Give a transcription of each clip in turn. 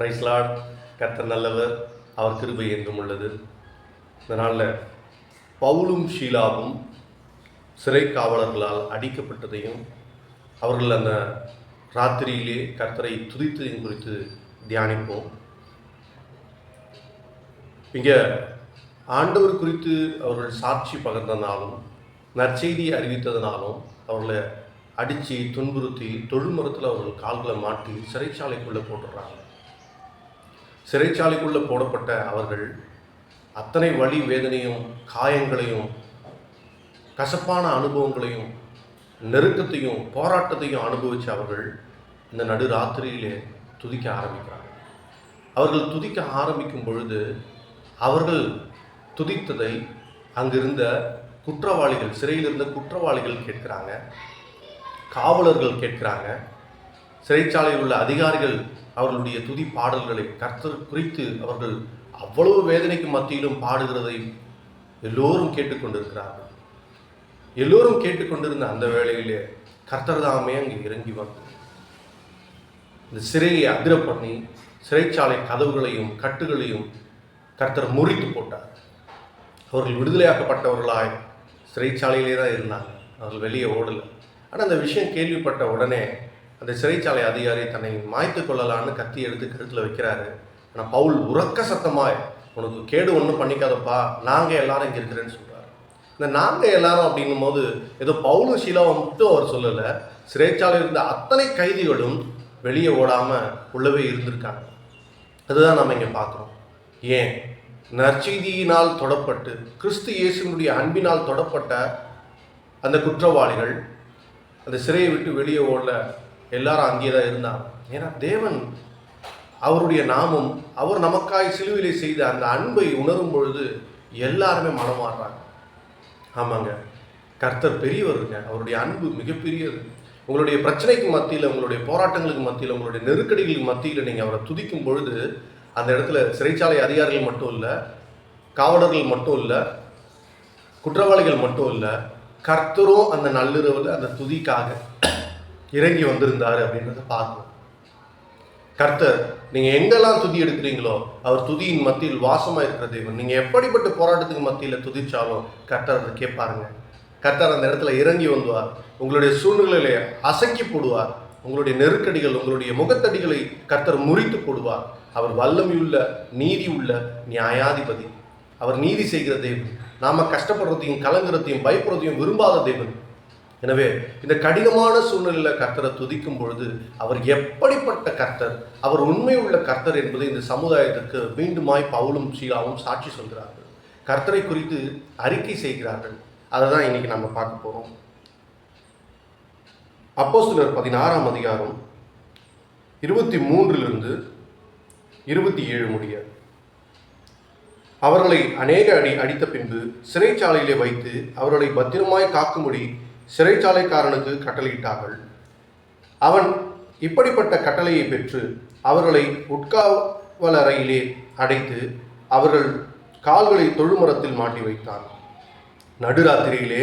பிரைஸ்லாட் கர்த்தர் நல்லவர் அவர் கிருபை என்றும் உள்ளது. இந்த நாளில் பவுலும் ஷீலாவும் சிறை காவலர்களால் அடிக்கப்பட்டதையும் அவர்கள் அந்த ராத்திரியிலே கர்த்தரை துதித்ததையும் குறித்து தியானிப்போம். இங்கே ஆண்டவர் குறித்து அவர்கள் சாட்சி பகிர்ந்தனாலும் நற்செய்தி அறிவித்ததனாலும் அவர்களை அடித்து துன்புறுத்தி தொழுமரத்தில் அவர்கள் கால்களை மாட்டி சிறைச்சாலைக்குள்ளே போட்டுடுறாங்க. சிறைச்சாலைக்குள்ளே போடப்பட்ட அவர்கள் அத்தனை வழி வேதனையும் காயங்களையும் கசப்பான அனுபவங்களையும் நெருக்கத்தையும் போராட்டத்தையும் அனுபவித்த அவர்கள் இந்த நடு ராத்திரியிலே துதிக்க ஆரம்பிக்கிறாங்க. அவர்கள் துதிக்க ஆரம்பிக்கும் பொழுது அவர்கள் துதித்ததை அங்கிருந்த குற்றவாளிகள் சிறையில் இருந்த குற்றவாளிகள் கேட்கிறாங்க. காவலர்கள் கேட்கிறாங்க. சிறைச்சாலையில் உள்ள அதிகாரிகள் அவர்களுடைய துதி பாடல்களை கர்த்தர் குறித்து அவர்கள் அவ்வளவு வேதனைக்கு மத்தியிலும் பாடுகிறதை எல்லோரும் கேட்டுக்கொண்டிருக்கிறார்கள். எல்லோரும் கேட்டுக்கொண்டிருந்த அந்த வேளையிலே கர்த்தர் தாமே அங்கே இறங்கி வந்து இந்த சிறையை அதிர பண்ணி சிறைச்சாலை கதவுகளையும் கட்டுகளையும் கர்த்தர் முறித்து போட்டார். அவர்கள் விடுதலையாக்கப்பட்டவர்களாய் சிறைச்சாலையிலே தான் இருந்தாங்க. அவர்கள் வெளியே ஓடலை. ஆனால் அந்த விஷயம் கேள்விப்பட்ட உடனே அந்த சிறைச்சாலை அதிகாரி தன்னை மாய்த்து கொள்ளலான்னு கத்தி எடுத்து கழுத்தில் வைக்கிறாரு. ஆனால் பவுல் உறக்க சத்தமாய் உனக்கு கேடு ஒன்றும் பண்ணிக்காதப்பா நாங்கள் எல்லாரும் இங்கே இருக்கிறேன்னு சொல்கிறார் இந்த நாங்கள் எல்லாரும் அப்படின்னும் போது ஏதோ பவுலும் ஷீலாவை மட்டும் அவர் சொல்லலை சிறைச்சாலையில் இருந்த அத்தனை கைதிகளும் வெளியே ஓடாமல் உள்ளவே இருந்திருக்காங்க. அதுதான் நம்ம இங்கே பார்க்குறோம். ஏன்? நற்செய்தியினால் தொடப்பட்டு கிறிஸ்து இயேசுனுடைய அன்பினால் தொடப்பட்ட அந்த குற்றவாளிகள் அந்த சிறையை விட்டு வெளியே ஓடல எல்லாரும் அங்கேயே தான் இருந்தாங்க. ஏன்னா தேவன் அவருடைய நாமம் அவர் நமக்காய் சிலுவிலை செய்த அந்த அன்பை உணரும் பொழுது எல்லாருமே மனமாடுறாங்க ஆமாங்க. கர்த்தர் பெரியவருங்க அவருடைய அன்பு மிகப்பெரியது. உங்களுடைய பிரச்சனைக்கு மத்தியில் உங்களுடைய போராட்டங்களுக்கு மத்தியில் உங்களுடைய நெருக்கடிகளுக்கு மத்தியில் நீங்கள் அவரை துதிக்கும் பொழுது அந்த இடத்துல சிறைச்சாலை அதிகாரிகள் மட்டும் இல்லை காவலர்கள் மட்டும் இல்லை குற்றவாளிகள் மட்டும் இல்லை கர்த்தரும் அந்த நள்ளிரவில் அந்த துதிக்காக இறங்கி வந்திருந்தார் அப்படின்றத பார்க்கணும். கர்த்தர் நீங்கள் எங்கெல்லாம் துதி எடுக்கிறீங்களோ அவர் துதியின் மத்தியில் வாசமாக இருக்கிற தெய்வம் நீங்கள் எப்படிப்பட்ட போராட்டத்துக்கு மத்தியில் துதிச்சாலும் கர்த்தர் அதை கேட்பாருங்க. கர்த்தர் அந்த இடத்துல இறங்கி வந்துவார். உங்களுடைய சூழ்நிலையில அசக்கி போடுவார். உங்களுடைய நெருக்கடிகள் உங்களுடைய முகத்தடிகளை கர்த்தர் முறித்து போடுவார். அவர் வல்லமையுள்ள நீதி உள்ள நியாயாதிபதி. அவர் நீதி செய்கிற தேவன். நாம கஷ்டப்படுறதையும் கலங்குறதையும் பயப்படுறதையும் விரும்பாத தேவன். எனவே இந்த கடினமான சூழ்நிலையில் கர்த்தரை துதிக்கும் பொழுது அவர் எப்படிப்பட்ட கர்த்தர் அவர் உண்மை உள்ள கர்த்தர் என்பதை இந்த சமுதாயத்திற்கு மீண்டுமாய் பவுலும் சீலாவும் சாட்சி சொல்கிறார்கள். கர்த்தரை குறித்து அறிக்கை செய்கிறார்கள். அதை தான் இன்னைக்கு நம்ம பார்க்க போகிறோம் அப்போ சிலர் பதினாறாம் அதிகாரம் இருபத்தி மூன்றிலிருந்து இருபத்தி ஏழு முடிய. அவர்களை அநேக அடி அடித்த பின்பு சிறைச்சாலையிலே வைத்து அவர்களை பத்திரமாய் காக்கும்படி சிறைச்சாலைக்காரனுக்கு கட்டளையிட்டார்கள். அவன் இப்படிப்பட்ட கட்டளையை பெற்று அவர்களை உட்காவலறையிலே அடைத்து அவர்கள் கால்களை தொழுமரத்தில் மாட்டி வைத்தான். நடுராத்திரியிலே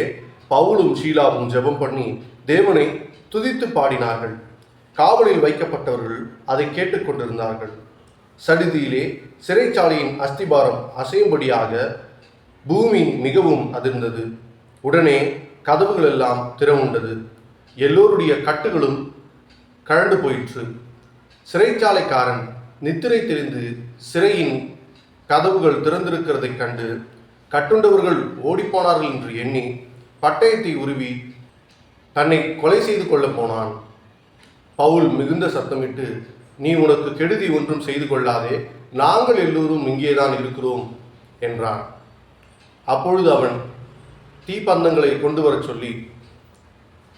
பவுலும் ஷீலாவும் ஜெபம் பண்ணி தேவனை துதித்து பாடினார்கள். காவலில் வைக்கப்பட்டவர்கள் அதை கேட்டுக்கொண்டிருந்தார்கள் சடுதியிலே சிறைச்சாலையின் அஸ்திபாரம் அசையும்படியாக பூமி மிகவும் அதிர்ந்தது. உடனே கதவுகள் எல்லாம் திறவுண்டது. எல்லோருடைய கட்டுகளும் கழண்டு போயிற்று. சிறைச்சாலைக்காரன் நித்திரை தெரிந்து சிறையின் கதவுகள் திறந்திருக்கிறதைக் கண்டு கட்டுண்டவர்கள் ஓடிப்போனார்கள் என்று எண்ணி பட்டயத்தை உருவி தன்னை கொலை செய்து கொள்ளப் போனான். பவுல் மிகுந்த சத்தமிட்டு நீ உனக்கு கெடுதி ஒன்றும் செய்து கொள்ளாதே. நாங்கள் எல்லோரும் இங்கேதான் இருக்கிறோம் என்றான். அப்பொழுது அவன் தீப்பந்தங்களை கொண்டு வரச் சொல்லி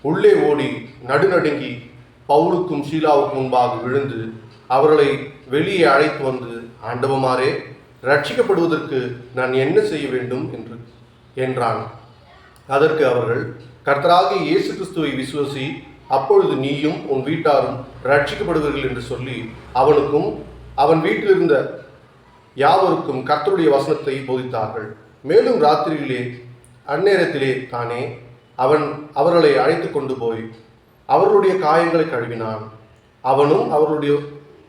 உள்ளே ஓடி நடுநடுங்கி பவுலுக்கும் ஷீலாவுக்கும் முன்பாக விழுந்து அவர்களை வெளியே அழைத்து வந்து ஆண்டவமாரே ரட்சிக்கப்படுவதற்கு நான் என்ன செய்ய வேண்டும்? என்று என்றான். அதற்கு அவர்கள் கர்த்தராக இயேசு கிறிஸ்துவை விசுவசி அப்பொழுது நீயும் உன் வீட்டாரும் ரட்சிக்கப்படுவீர்கள் என்று சொல்லி அவனுக்கும் அவன் வீட்டிலிருந்த யாவருக்கும் கர்த்தருடைய வசனத்தை போதித்தார்கள். மேலும் ராத்திரியிலே அந்நேரத்திலே தானே அவன் அவர்களை அழைத்து கொண்டு போய் அவர்களுடைய காயங்களை கழுவினான். அவனும் அவர்களுடைய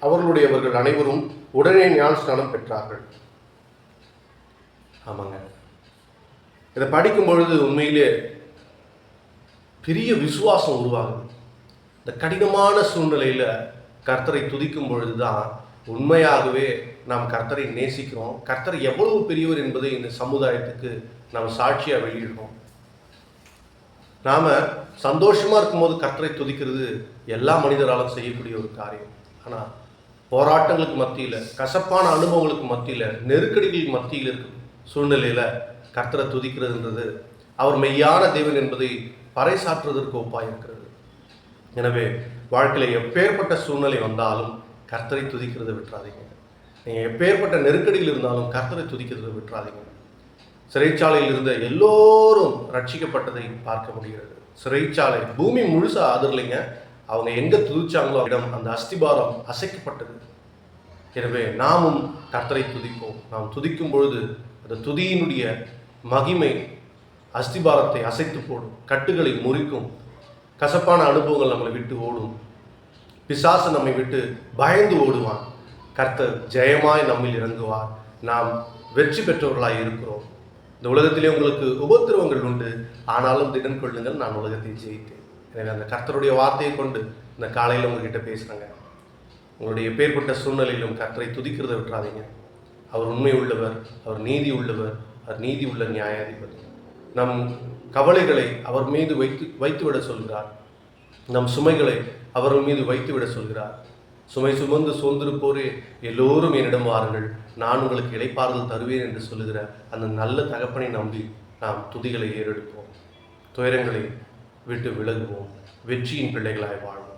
அவர்களுடையவர்கள் அனைவரும் உடனே ஞான ஸ்நானம் பெற்றார்கள். ஆமாங்க. இதை படிக்கும் பொழுது உண்மையிலே பெரிய விசுவாசம் உருவாகுது. இந்த கடினமான சூழ்நிலையில் கர்த்தரை துதிக்கும் பொழுது தான் உண்மையாகவே நாம் கர்த்தரை நேசிக்கிறோம். கர்த்தர் எவ்வளவு பெரியவர் என்பதை இந்த சமுதாயத்துக்கு நாம் சாட்சியாக வெளியிடுறோம். நாம் சந்தோஷமாக இருக்கும்போது கர்த்தரை துதிக்கிறது எல்லா மனிதராலும் செய்யக்கூடிய ஒரு காரியம். ஆனால் போராட்டங்களுக்கு மத்தியில் கசப்பான அனுபவங்களுக்கு மத்தியில் நெருக்கடிகளுக்கு மத்தியில் இருக்கும் சூழ்நிலையில் கர்த்தரை துதிக்கிறதுன்றது அவர் மெய்யான தேவன் என்பதை பறைசாற்றுவதற்கு ஒப்பாக இருக்கிறது. எனவே வாழ்க்கையில் எப்பேற்பட்ட சூழ்நிலை வந்தாலும் கர்த்தரை துதிக்கிறதை விட்டுறாதீங்க. நீங்கள் எப்பேற்பட்ட நெருக்கடியில் இருந்தாலும் கர்த்தரை துதிக்கிறதை விட்டுறாதீங்க. சிறைச்சாலையில் இருந்த எல்லோரும் ரட்சிக்கப்பட்டதை பார்க்க முடிகிறது. சிறைச்சாலை பூமி முழுசாக ஆதரலைங்க. அவங்க எங்கே துதிச்சாங்களோ இடம் அந்த அஸ்திபாரம் அசைக்கப்பட்டது. எனவே நாமும் கர்த்தரை துதிப்போம். நாம் துதிக்கும் பொழுது அந்த துதியினுடைய மகிமை அஸ்திபாரத்தை அசைத்து போடும். கட்டுகளை முறிக்கும். கசப்பான அனுபவங்கள் நம்மளை விட்டு ஓடும். பிசாசு நம்மை விட்டு பயந்து ஓடுவான். கர்த்தர் ஜெயமாய் நம்மில் இறங்குவார். நாம் வெற்றி பெற்றவர்களாய் இருக்கிறோம். இந்த உலகத்திலே உங்களுக்கு உபத்திரவங்கள் உண்டு. ஆனாலும் திடன் கொள்ளுங்கள் நான் உலகத்தை ஜெயித்தேன். எனவே அந்த கர்த்தருடைய வார்த்தையை கொண்டு இந்த காலையில் உங்ககிட்ட பேசுகிறேங்க உங்களுடைய எப்பேற்பட்ட சூழ்நிலையிலும் கர்த்தரை துதிக்கிறதை விட்டுறாதீங்க. அவர் உண்மை உள்ளவர் அவர் நீதி உள்ளவர் அவர் நீதி உள்ள நியாயாதிபதி. நம் கவலைகளை அவர் மீது வைத்து வைத்துவிட சொல்கிறார். நம் சுமைகளை அவர்கள் மீது வைத்துவிட சொல்கிறார். சுமை சுமந்து சோர்ந்திருப்போரே எல்லோரும் என்னிடம் வாருங்கள். நான் உங்களுக்கு இளைப்பாறுதல் தருவேன் என்று சொல்லுகிற அந்த நல்ல தகப்பனை நம்பி நாம் துதிகளை ஏறெடுப்போம். துயரங்களை விட்டு விலகுவோம். வெற்றியின் பிள்ளைகளாய் வாழ்வோம்.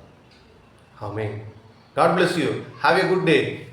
ஆமே God bless you have a good day